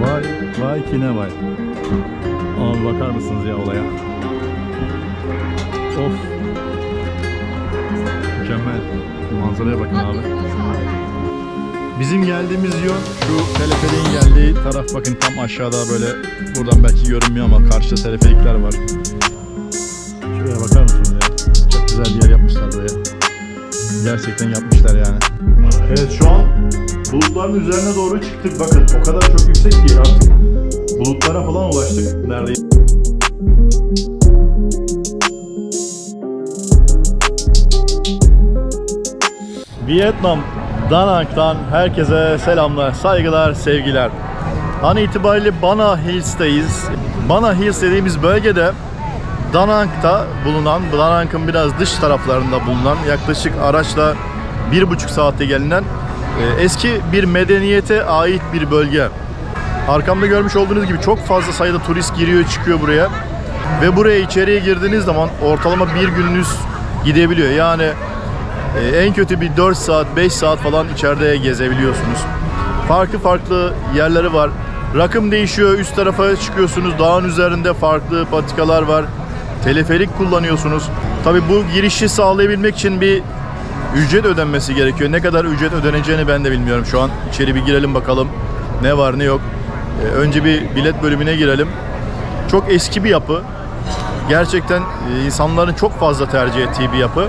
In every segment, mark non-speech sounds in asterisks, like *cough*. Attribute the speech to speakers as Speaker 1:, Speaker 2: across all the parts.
Speaker 1: Vay, vay ki ne vay. Abi bakar mısınız ya olaya? Of. Mükemmel. Manzaraya bakın abi. Bizim geldiğimiz yön şu teleferiğin geldiği taraf bakın tam aşağıda böyle buradan belki görünmüyor ama karşıda teleferikler var. Şuraya bakar mısınız ya? Çok güzel bir yer yapmışlar buraya. Gerçekten yapmışlar yani. Evet şu an bulutların üzerine doğru çıktık bakın. O kadar çok yüksek ki artık bulutlara falan ulaştık neredeyse. Vietnam, Danang'dan herkese selamlar, saygılar, sevgiler. An itibariyle Bana Hills'teyiz. Bana Hills dediğimiz bölgede Danang'da bulunan, Danang'ın biraz dış taraflarında bulunan yaklaşık araçla bir buçuk saatte gelinen eski bir medeniyete ait bir bölge. Arkamda görmüş olduğunuz gibi çok fazla sayıda turist giriyor çıkıyor buraya. Ve buraya içeriye girdiğiniz zaman ortalama bir gününüz gidebiliyor. Yani e, en kötü bir 4 saat 5 saat falan içeride gezebiliyorsunuz. Farklı farklı yerleri var. Rakım değişiyor. Üst tarafa çıkıyorsunuz. Dağın üzerinde farklı patikalar var. Teleferik kullanıyorsunuz. Tabi bu girişi sağlayabilmek için bir ücret ödenmesi gerekiyor. Ne kadar ücret ödeneceğini ben de bilmiyorum şu an. İçeri bir girelim bakalım. Ne var ne yok. E, önce bir bilet bölümüne girelim. Çok eski bir yapı. Gerçekten e, insanların çok fazla tercih ettiği bir yapı.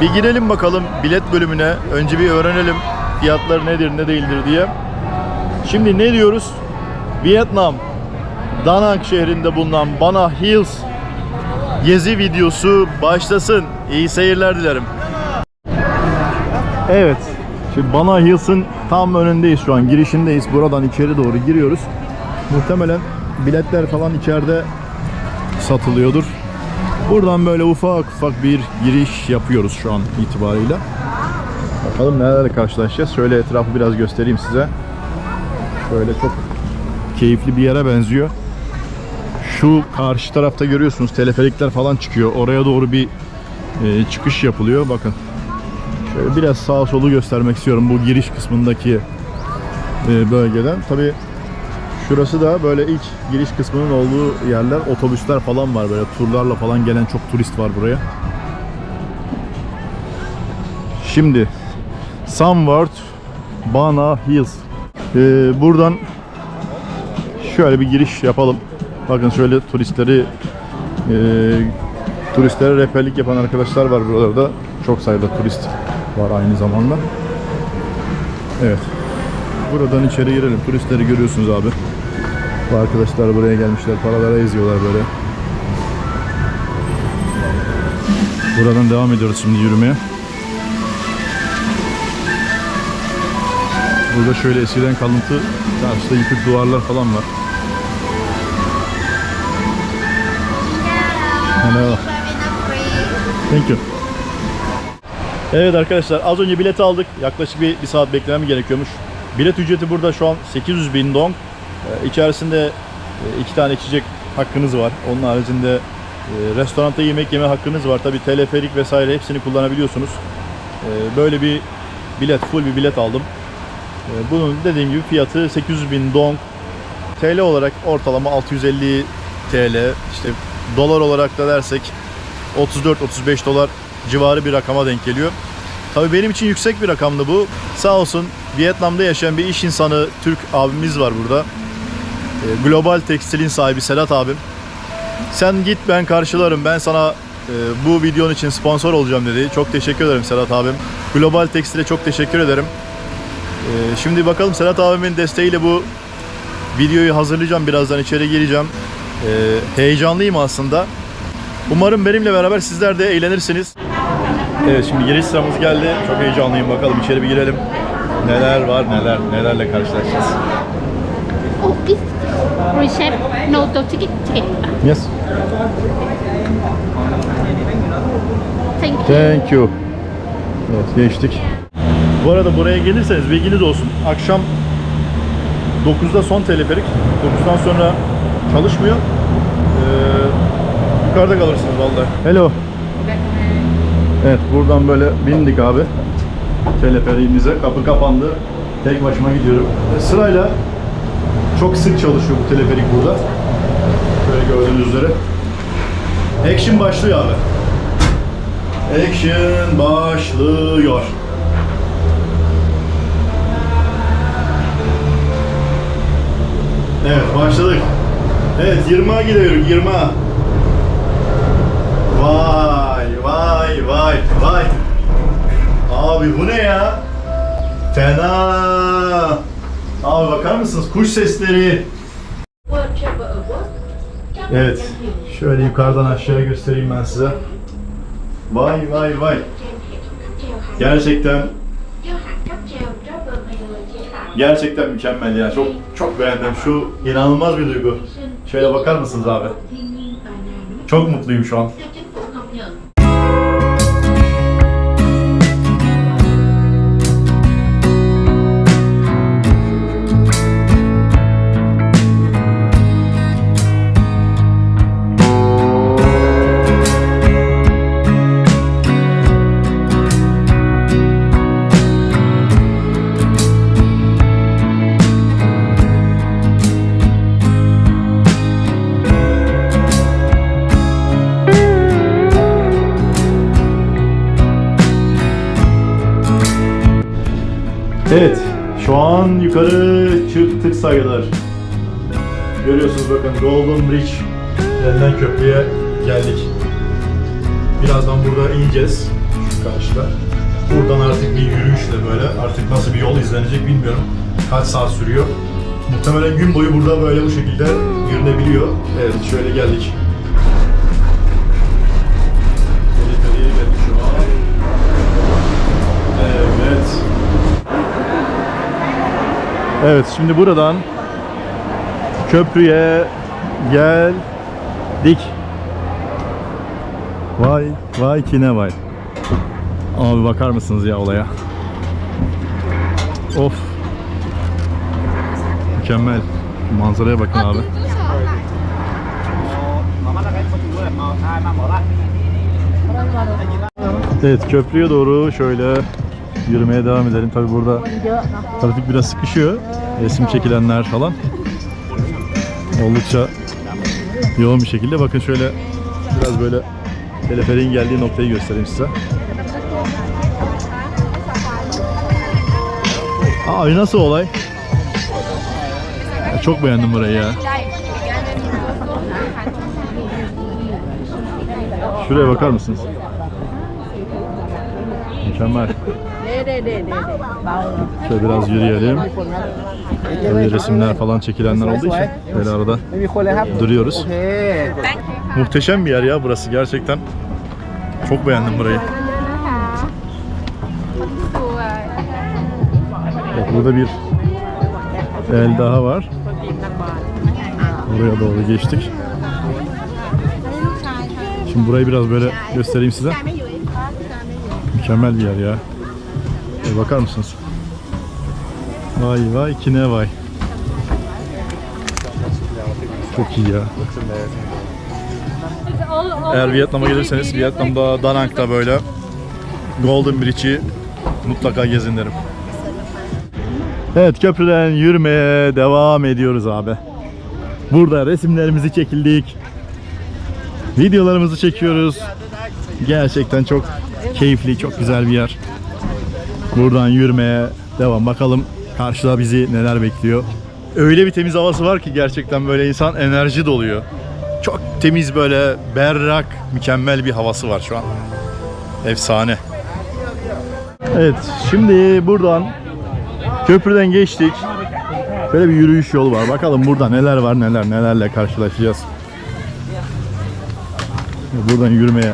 Speaker 1: Bir girelim bakalım bilet bölümüne. Önce bir öğrenelim fiyatları nedir ne değildir diye. Şimdi ne diyoruz? Vietnam, Da Nang şehrinde bulunan Bana Hills gezi videosu başlasın. İyi seyirler dilerim. Evet. Şimdi Bana Hills'ın tam önündeyiz şu an. Girişindeyiz. Buradan içeri doğru giriyoruz. Muhtemelen biletler falan içeride satılıyordur. Buradan böyle ufak ufak bir giriş yapıyoruz şu an itibariyle. Bakalım nelerle karşılaşacağız. Şöyle etrafı biraz göstereyim size. Şöyle çok keyifli bir yere benziyor. Şu karşı tarafta görüyorsunuz teleferikler falan çıkıyor. Oraya doğru bir e, çıkış yapılıyor. Bakın. Şöyle biraz sağa solu göstermek istiyorum bu giriş kısmındaki e, bölgeden. Tabii Şurası da böyle ilk giriş kısmının olduğu yerler. Otobüsler falan var böyle turlarla falan gelen çok turist var buraya. Şimdi Sunward Bana Hills. Ee, buradan şöyle bir giriş yapalım. Bakın şöyle turistleri e, turistlere rehberlik yapan arkadaşlar var buralarda. Çok sayıda turist var aynı zamanda. Evet. Buradan içeri girelim. Turistleri görüyorsunuz abi. Bu arkadaşlar buraya gelmişler. Paralara eziyorlar böyle. Buradan devam ediyoruz şimdi yürümeye. Burada şöyle eskiden kalıntı karşıda yıkık duvarlar falan var. Hello. Thank you. Evet arkadaşlar az önce bileti aldık. Yaklaşık bir, bir saat beklemem gerekiyormuş. Bilet ücreti burada şu an 800 bin dong. Ee, İçerisinde e, iki tane içecek hakkınız var. Onun haricinde e, restoranda yemek yeme hakkınız var. Tabi teleferik vesaire hepsini kullanabiliyorsunuz. Ee, Böyle bir bilet, full bir bilet aldım. Ee, Bunun dediğim gibi fiyatı 800 bin dong. TL olarak ortalama 650 TL. İşte dolar olarak da dersek 34-35 dolar civarı bir rakama denk geliyor. Tabii benim için yüksek bir rakamdı bu. Sağ olsun Vietnam'da yaşayan bir iş insanı Türk abimiz var burada. Ee, Global Tekstil'in sahibi Sedat abim. Sen git ben karşılarım. Ben sana e, bu videonun için sponsor olacağım dedi. Çok teşekkür ederim Sedat abim. Global Tekstil'e çok teşekkür ederim. Ee, Şimdi bakalım Sedat abimin desteğiyle bu videoyu hazırlayacağım. Birazdan içeri gireceğim. Ee, Heyecanlıyım aslında. Umarım benimle beraber sizler de eğlenirsiniz. Evet şimdi giriş sıramız geldi. Çok heyecanlıyım. Bakalım içeri bir girelim. Neler var neler nelerle karşılaşacağız.
Speaker 2: Oh, this no ticket ticket.
Speaker 1: Yes.
Speaker 2: Thank you.
Speaker 1: Thank you. Evet geçtik. Bu arada buraya gelirseniz bilginiz olsun. Akşam 9'da son teleferik. 9'dan sonra çalışmıyor. Ee, yukarıda kalırsınız vallahi. Hello. Evet buradan böyle bindik abi. Teleferiğimize. Kapı kapandı. Tek başıma gidiyorum. E, Sırayla Çok sık çalışıyor bu teleferik burada. Böyle gördüğünüz üzere. Action başlıyor abi. Action başlıyor. Evet başladık. Evet 20'a gidiyorum 20. Vay vay vay vay. Abi bu ne ya? Fena. Abi bakar mısınız? Kuş sesleri. Evet. Şöyle yukarıdan aşağıya göstereyim ben size. Vay vay vay. Gerçekten gerçekten mükemmel ya. Çok çok beğendim. Şu inanılmaz bir duygu. Şöyle bakar mısınız abi? Çok mutluyum şu an. Evet, şu an yukarı çıktık sayılır. Görüyorsunuz bakın Golden Bridge denilen köprüye geldik. Birazdan burada ineceğiz şu karşıda. Buradan artık bir yürüyüşle böyle artık nasıl bir yol izlenecek bilmiyorum. Kaç saat sürüyor. Muhtemelen gün boyu burada böyle bu şekilde yürünebiliyor. Evet şöyle geldik. Evet şimdi buradan köprüye geldik. Vay vay ki ne vay. Abi bakar mısınız ya olaya? Of. Mükemmel. Manzaraya bakın abi. Evet köprüye doğru şöyle yürümeye devam edelim. Tabi burada trafik biraz sıkışıyor. Resim çekilenler falan. Oldukça yoğun bir şekilde. Bakın şöyle biraz böyle teleferiğin geldiği noktayı göstereyim size. Aa nasıl olay? Ya çok beğendim burayı ya. Şuraya bakar mısınız? Mükemmel. Şöyle biraz yürüyelim. Böyle resimler falan çekilenler olduğu için böyle arada duruyoruz. Muhteşem bir yer ya burası gerçekten. Çok beğendim burayı. Evet, burada bir el daha var. Oraya doğru geçtik. Şimdi burayı biraz böyle göstereyim size. Mükemmel bir yer ya. E, bakar mısınız? Vay vay ki ne vay. Çok iyi ya. Eğer Vietnam'a gelirseniz Vietnam'da Da Nang'da böyle Golden Bridge'i mutlaka gezin derim. Evet köprüden yürümeye devam ediyoruz abi. Burada resimlerimizi çekildik. Videolarımızı çekiyoruz. Gerçekten çok keyifli, çok güzel bir yer. Buradan yürümeye devam. Bakalım karşıda bizi neler bekliyor. Öyle bir temiz havası var ki gerçekten böyle insan enerji doluyor. Çok temiz böyle berrak, mükemmel bir havası var şu an. Efsane. Evet, şimdi buradan köprüden geçtik. Böyle bir yürüyüş yolu var. Bakalım burada neler var, neler nelerle karşılaşacağız. Buradan yürümeye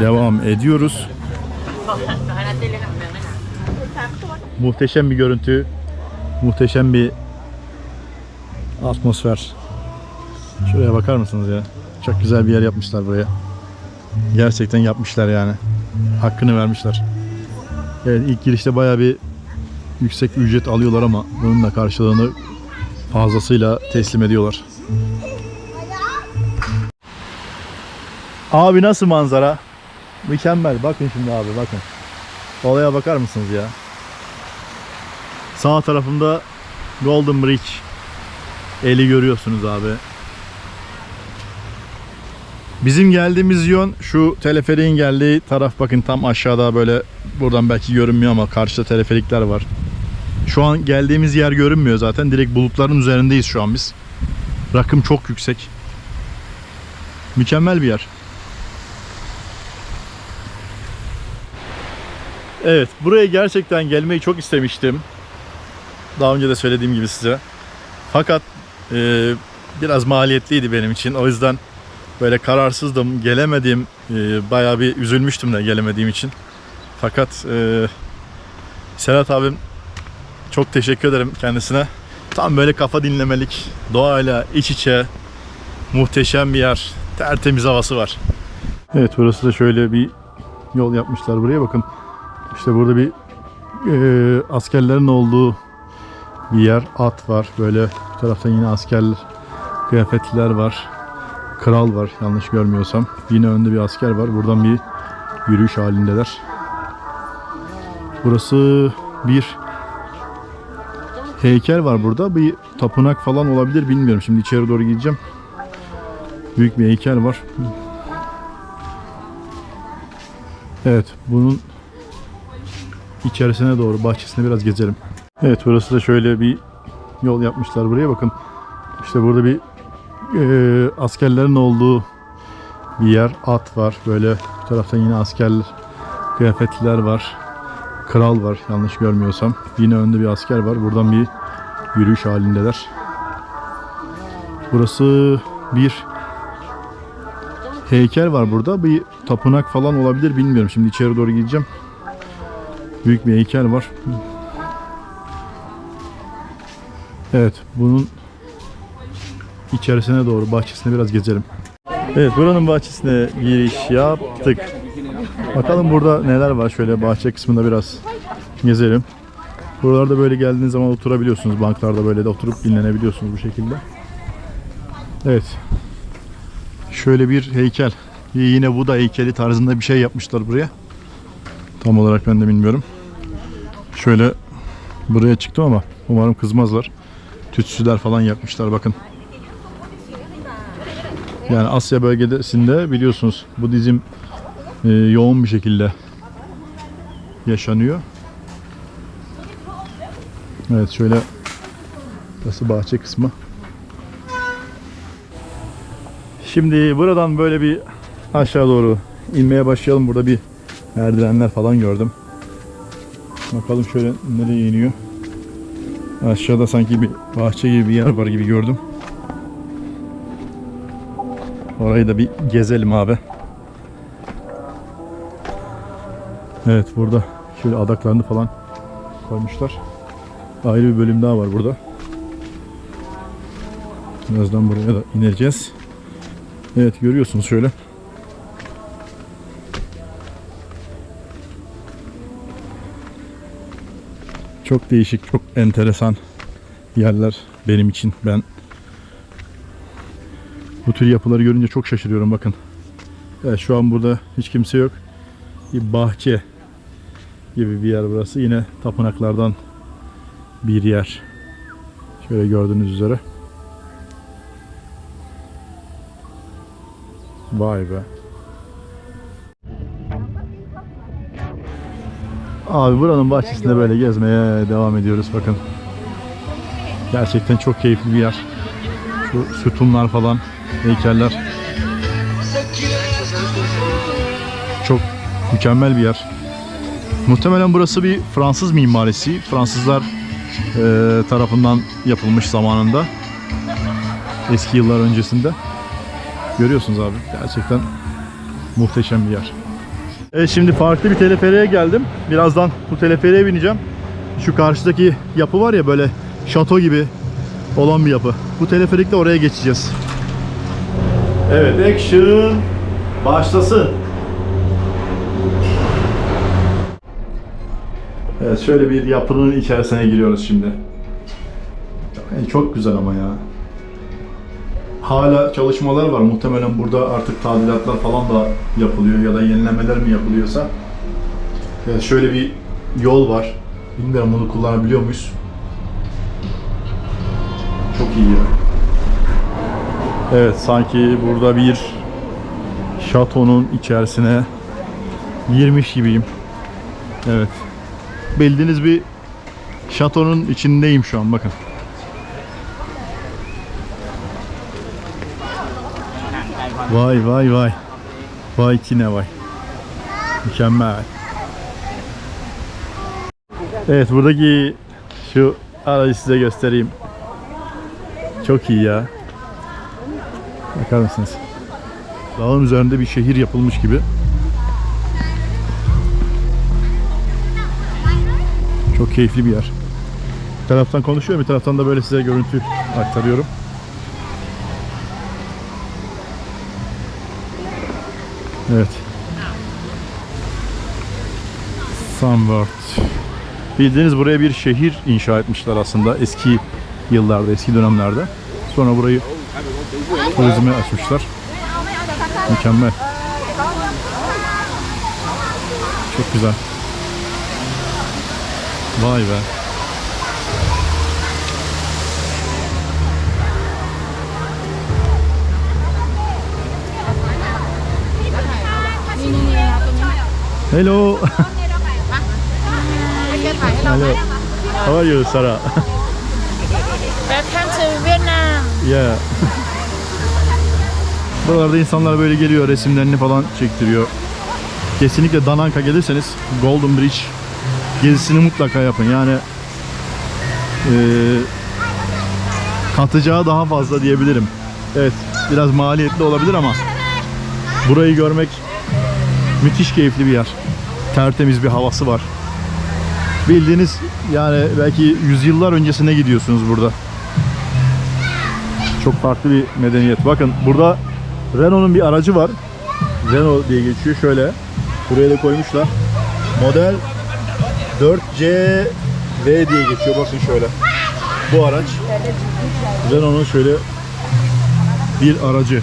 Speaker 1: devam ediyoruz. Muhteşem bir görüntü, muhteşem bir atmosfer. Şuraya bakar mısınız ya? Çok güzel bir yer yapmışlar buraya. Gerçekten yapmışlar yani. Hakkını vermişler. Evet ilk girişte baya bir yüksek ücret alıyorlar ama bunun da karşılığını fazlasıyla teslim ediyorlar. Abi nasıl manzara? Mükemmel. Bakın şimdi abi bakın. Olaya bakar mısınız ya? Sağ tarafımda Golden Bridge. Eli görüyorsunuz abi. Bizim geldiğimiz yön şu teleferiğin geldiği taraf bakın tam aşağıda böyle buradan belki görünmüyor ama karşıda teleferikler var. Şu an geldiğimiz yer görünmüyor zaten. Direkt bulutların üzerindeyiz şu an biz. Rakım çok yüksek. Mükemmel bir yer. Evet, buraya gerçekten gelmeyi çok istemiştim. Daha önce de söylediğim gibi size. Fakat e, biraz maliyetliydi benim için. O yüzden böyle kararsızdım. Gelemedim. E, bayağı bir üzülmüştüm de gelemediğim için. Fakat e, Serhat abim çok teşekkür ederim kendisine. Tam böyle kafa dinlemelik, doğayla iç içe muhteşem bir yer. Tertemiz havası var. Evet burası da şöyle bir yol yapmışlar buraya bakın. İşte burada bir e, askerlerin olduğu bir yer. At var. Böyle bu tarafta yine asker kıyafetliler var. Kral var yanlış görmüyorsam. Yine önde bir asker var. Buradan bir yürüyüş halindeler. Burası bir heykel var burada. Bir tapınak falan olabilir bilmiyorum. Şimdi içeri doğru gideceğim. Büyük bir heykel var. Evet, bunun içerisine doğru bahçesine biraz gezelim. Evet, burası da şöyle bir yol yapmışlar buraya bakın. İşte burada bir e, askerlerin olduğu bir yer. At var. Böyle bu tarafta yine asker kıyafetliler var. Kral var yanlış görmüyorsam. Yine önde bir asker var. Buradan bir yürüyüş halindeler. Burası bir heykel var burada. Bir tapınak falan olabilir bilmiyorum. Şimdi içeri doğru gideceğim. Büyük bir heykel var. Evet, bunun içerisine doğru bahçesine biraz gezelim. Evet, buranın bahçesine giriş yaptık. Bakalım burada neler var. Şöyle bahçe kısmında biraz gezelim. Buralarda böyle geldiğiniz zaman oturabiliyorsunuz. Banklarda böyle de oturup dinlenebiliyorsunuz bu şekilde. Evet. Şöyle bir heykel. Yine Buda heykeli tarzında bir şey yapmışlar buraya. Tam olarak ben de bilmiyorum. Şöyle buraya çıktım ama umarım kızmazlar. Tütsüler falan yapmışlar bakın. Yani Asya bölgesinde biliyorsunuz Budizm e, yoğun bir şekilde yaşanıyor. Evet şöyle burası bahçe kısmı. Şimdi buradan böyle bir aşağı doğru inmeye başlayalım. Burada bir merdivenler falan gördüm. Bakalım şöyle nereye iniyor. Aşağıda sanki bir bahçe gibi bir yer var gibi gördüm. Orayı da bir gezelim abi. Evet burada şöyle adaklarını falan koymuşlar. Ayrı bir bölüm daha var burada. Birazdan buraya da ineceğiz. Evet görüyorsunuz şöyle. Çok değişik, çok enteresan yerler benim için. Ben bu tür yapıları görünce çok şaşırıyorum bakın. Evet, şu an burada hiç kimse yok. Bir bahçe gibi bir yer burası. Yine tapınaklardan bir yer. Şöyle gördüğünüz üzere. Vay be. Abi buranın bahçesinde böyle gezmeye devam ediyoruz bakın. Gerçekten çok keyifli bir yer. Şu sütunlar falan, heykeller. Çok mükemmel bir yer. Muhtemelen burası bir Fransız mimarisi. Fransızlar eee, tarafından yapılmış zamanında. Eski yıllar öncesinde. Görüyorsunuz abi. Gerçekten muhteşem bir yer. Evet şimdi farklı bir teleferiğe geldim. Birazdan bu teleferiğe bineceğim. Şu karşıdaki yapı var ya böyle şato gibi olan bir yapı. Bu teleferikle oraya geçeceğiz. Evet action başlasın. Evet şöyle bir yapının içerisine giriyoruz şimdi. Yani çok güzel ama ya. Hala çalışmalar var. Muhtemelen burada artık tadilatlar falan da yapılıyor ya da yenilemeler mi yapılıyorsa. Evet, şöyle bir yol var. Bilmiyorum bunu kullanabiliyor muyuz? Çok iyi ya. Evet sanki burada bir şatonun içerisine girmiş gibiyim. Evet. Bildiğiniz bir şatonun içindeyim şu an bakın. Vay vay vay. Vay ki ne vay. Mükemmel. Evet buradaki şu aracı size göstereyim. Çok iyi ya. Bakar mısınız? Dağın üzerinde bir şehir yapılmış gibi. Çok keyifli bir yer. Bir taraftan konuşuyorum, bir taraftan da böyle size görüntü aktarıyorum. Evet. Sunworld. Bildiğiniz buraya bir şehir inşa etmişler aslında eski yıllarda, eski dönemlerde. Sonra burayı turizme açmışlar. Mükemmel. Çok güzel. Vay be. Hello. *laughs* Hello. How are you, Sarah?
Speaker 3: Welcome to Vietnam.
Speaker 1: Yeah. Buralarda insanlar böyle geliyor resimlerini falan çektiriyor. Kesinlikle Dananka gelirseniz Golden Bridge gezisini mutlaka yapın. Yani eee katacağı daha fazla diyebilirim. Evet biraz maliyetli olabilir ama burayı görmek müthiş keyifli bir yer. Tertemiz bir havası var. Bildiğiniz yani belki yüzyıllar öncesine gidiyorsunuz burada. Çok farklı bir medeniyet. Bakın burada Renault'un bir aracı var. Renault diye geçiyor. Şöyle. Buraya da koymuşlar. Model 4C V diye geçiyor. Bakın şöyle. Bu araç. Renault'un şöyle bir aracı.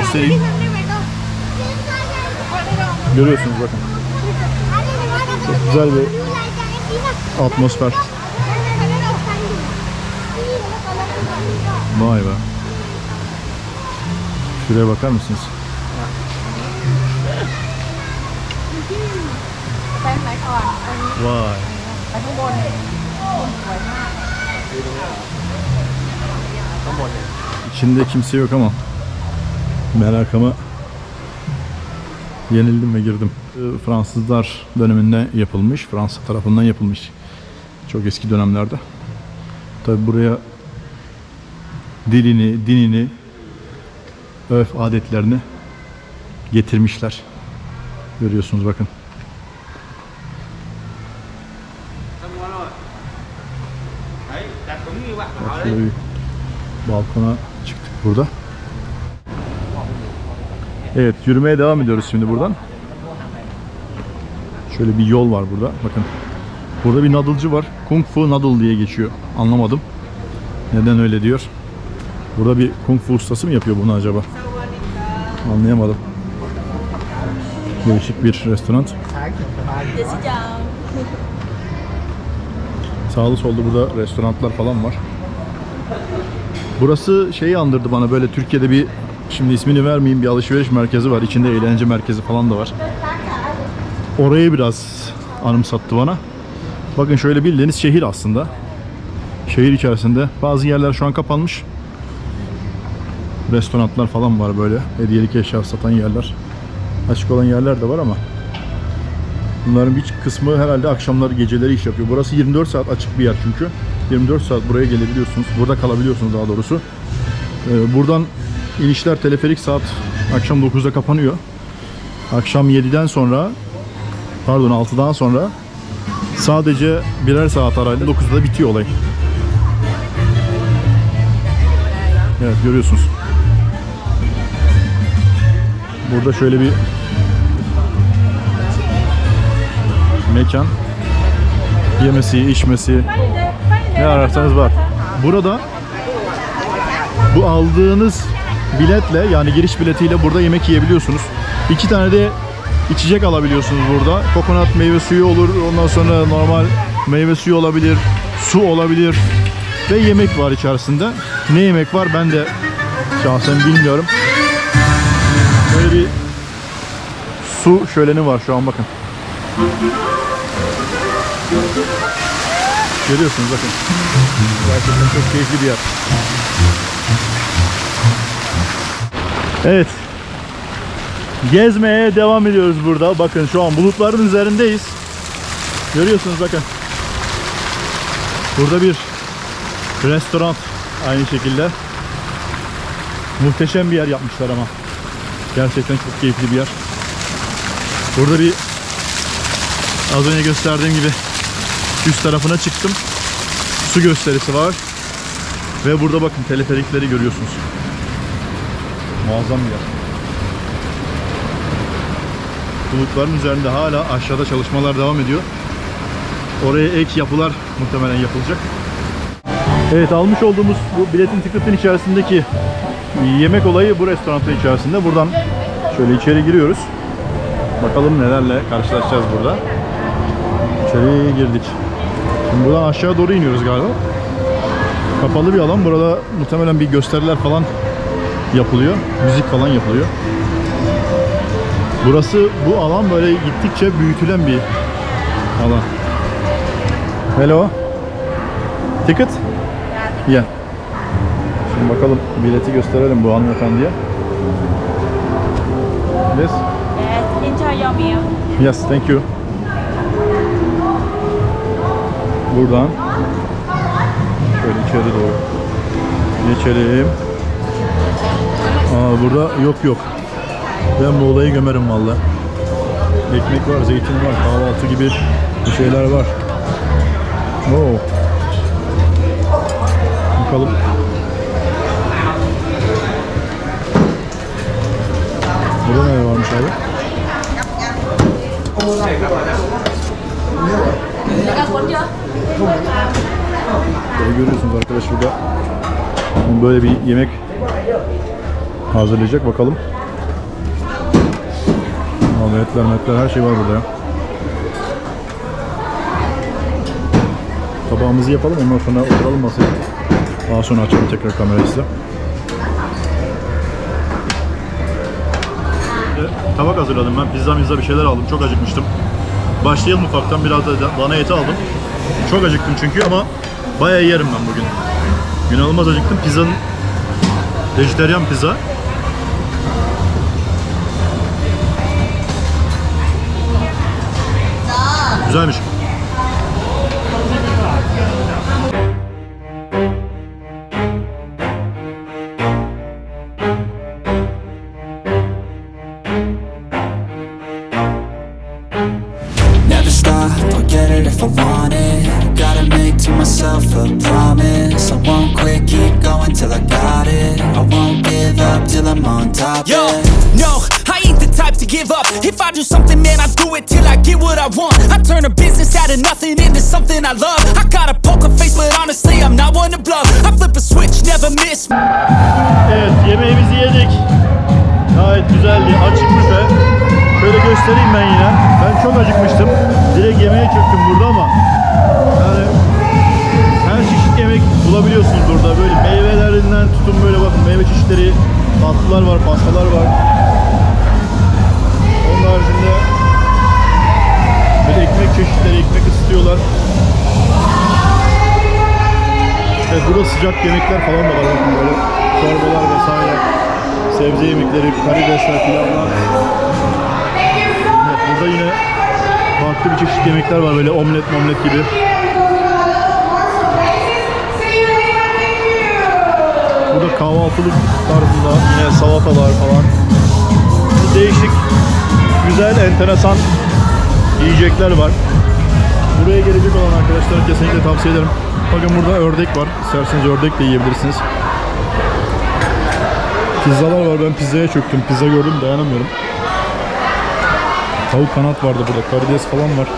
Speaker 1: Göstereyim. Görüyorsunuz bakın. Çok güzel bir atmosfer. Vay be. Şuraya bakar mısınız? Vay. İçinde kimse yok ama merakıma yenildim ve girdim. Ee, Fransızlar döneminde yapılmış, Fransa tarafından yapılmış. Çok eski dönemlerde. Tabi buraya dilini, dinini, örf adetlerini getirmişler. Görüyorsunuz bakın. şöyle bir balkona çıktık burada. Evet yürümeye devam ediyoruz şimdi buradan. Şöyle bir yol var burada. Bakın. Burada bir nadılcı var. Kung Fu Noodle diye geçiyor. Anlamadım. Neden öyle diyor. Burada bir Kung Fu ustası mı yapıyor bunu acaba? Anlayamadım. Değişik bir restoran. Sağlı solda burada restoranlar falan var. Burası şeyi andırdı bana böyle Türkiye'de bir şimdi ismini vermeyeyim bir alışveriş merkezi var. İçinde eğlence merkezi falan da var. Orayı biraz anımsattı bana. Bakın şöyle bildiğiniz şehir aslında. Şehir içerisinde bazı yerler şu an kapanmış. Restoranlar falan var böyle. Hediyelik eşya satan yerler. Açık olan yerler de var ama Bunların bir kısmı herhalde akşamları geceleri iş yapıyor. Burası 24 saat açık bir yer çünkü. 24 saat buraya gelebiliyorsunuz. Burada kalabiliyorsunuz daha doğrusu. Ee, buradan inişler teleferik saat akşam 9'da kapanıyor. Akşam 7'den sonra pardon 6'dan sonra sadece birer saat arayla 9'da bitiyor olay. Evet görüyorsunuz. Burada şöyle bir mekan. Yemesi, içmesi ne ararsanız var. Burada bu aldığınız biletle yani giriş biletiyle burada yemek yiyebiliyorsunuz. İki tane de içecek alabiliyorsunuz burada. Kokonat meyve suyu olur. Ondan sonra normal meyve suyu olabilir. Su olabilir. Ve yemek var içerisinde. Ne yemek var ben de Şahsen bilmiyorum. Böyle bir su şöleni var şu an bakın. Görüyorsunuz bakın. Gerçekten çok keyifli bir yer. Evet. Gezmeye devam ediyoruz burada. Bakın şu an bulutların üzerindeyiz. Görüyorsunuz bakın. Burada bir restoran aynı şekilde. Muhteşem bir yer yapmışlar ama. Gerçekten çok keyifli bir yer. Burada bir az önce gösterdiğim gibi üst tarafına çıktım. Su gösterisi var. Ve burada bakın teleferikleri görüyorsunuz. Muazzam bir yer. Bulutların üzerinde hala aşağıda çalışmalar devam ediyor. Oraya ek yapılar muhtemelen yapılacak. Evet almış olduğumuz bu biletin ticketin içerisindeki yemek olayı bu restoranın içerisinde. Buradan şöyle içeri giriyoruz. Bakalım nelerle karşılaşacağız burada. İçeri girdik. Şimdi buradan aşağı doğru iniyoruz galiba. Kapalı bir alan. Burada muhtemelen bir gösteriler falan yapılıyor. Müzik falan yapılıyor. Burası bu alan böyle gittikçe büyütülen bir alan. Hello. Ticket? Yeah. Şimdi bakalım bileti gösterelim bu hanımefendiye. Yes.
Speaker 3: Yes, enjoy your meal.
Speaker 1: Yes, thank you. Buradan şöyle içeri doğru geçelim. Aa burada yok yok. Ben bu olayı gömerim valla. Ekmek var, zeytin var, kahvaltı gibi bir şeyler var. Oo. Bakalım. Burada ne varmış abi? Böyle görüyorsunuz arkadaş burada böyle bir yemek hazırlayacak bakalım. Vallahi etler metler her şey var burada ya. Tabağımızı yapalım ondan sonra oturalım masaya. Daha sonra açalım tekrar kamerayı size. Tabak hazırladım ben. Pizza mizza bir şeyler aldım. Çok acıkmıştım. Başlayalım ufaktan. Biraz da dana eti aldım. Çok acıktım çünkü ama bayağı yerim ben bugün. İnanılmaz acıktım. Pizzanın vejeteryan pizza.
Speaker 4: Top,
Speaker 5: Yo, no, I ain't the type to give up. If I do something, man, I do it till I get what I want. Business out of nothing into something I love. I got a poker face, but honestly, I'm not one to bluff. I flip a switch, never miss.
Speaker 1: Evet yemeğimizi yedik. Gayet güzeldi. Acıkmış ve şöyle göstereyim ben yine. Ben çok acıkmıştım. Direkt yemeğe çöktüm burada ama yani her çeşit yemek bulabiliyorsunuz burada. Böyle meyvelerinden tutun böyle bakın meyve çeşitleri, tatlılar var, pastalar var. Burada sıcak yemekler falan da var bakın böyle çorbalar vesaire. Sebze yemekleri, karidesler, pilavlar. Evet burada yine farklı bir çeşit yemekler var böyle omlet omlet gibi. Burada kahvaltılık tarzında yine salatalar falan. Değişik, güzel, enteresan yiyecekler var. Buraya gelecek olan arkadaşlar kesinlikle tavsiye ederim. Bakın burada ördek var. İsterseniz ördek de yiyebilirsiniz. Pizzalar var. Ben pizzaya çöktüm. Pizza gördüm dayanamıyorum. Tavuk kanat vardı burada. Karides falan var.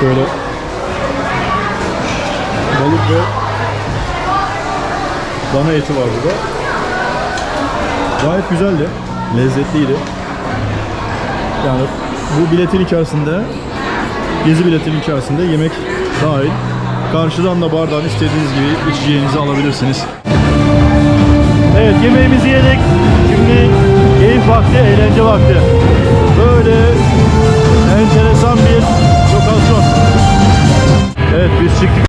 Speaker 1: Şöyle balık ve dana eti var burada. Gayet güzeldi. Lezzetliydi. Yani bu biletin içerisinde Gezi biletinin içerisinde yemek dahil. Karşıdan da bardağın istediğiniz gibi içeceğinizi alabilirsiniz. Evet yemeğimizi yedik. Şimdi keyif vakti, eğlence vakti. Böyle enteresan bir lokasyon. Evet biz çıktık.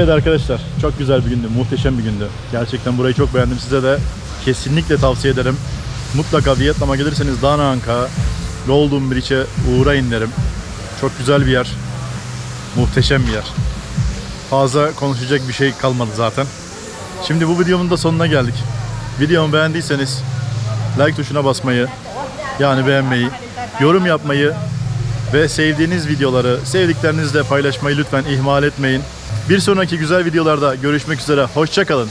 Speaker 1: Evet arkadaşlar çok güzel bir gündü, muhteşem bir gündü. Gerçekten burayı çok beğendim. Size de kesinlikle tavsiye ederim. Mutlaka Vietnam'a gelirseniz Da Nang'a, Golden Bridge'e uğrayın derim. Çok güzel bir yer. Muhteşem bir yer. Fazla konuşacak bir şey kalmadı zaten. Şimdi bu videomun da sonuna geldik. Videomu beğendiyseniz like tuşuna basmayı, yani beğenmeyi, yorum yapmayı ve sevdiğiniz videoları sevdiklerinizle paylaşmayı lütfen ihmal etmeyin. Bir sonraki güzel videolarda görüşmek üzere. Hoşçakalın.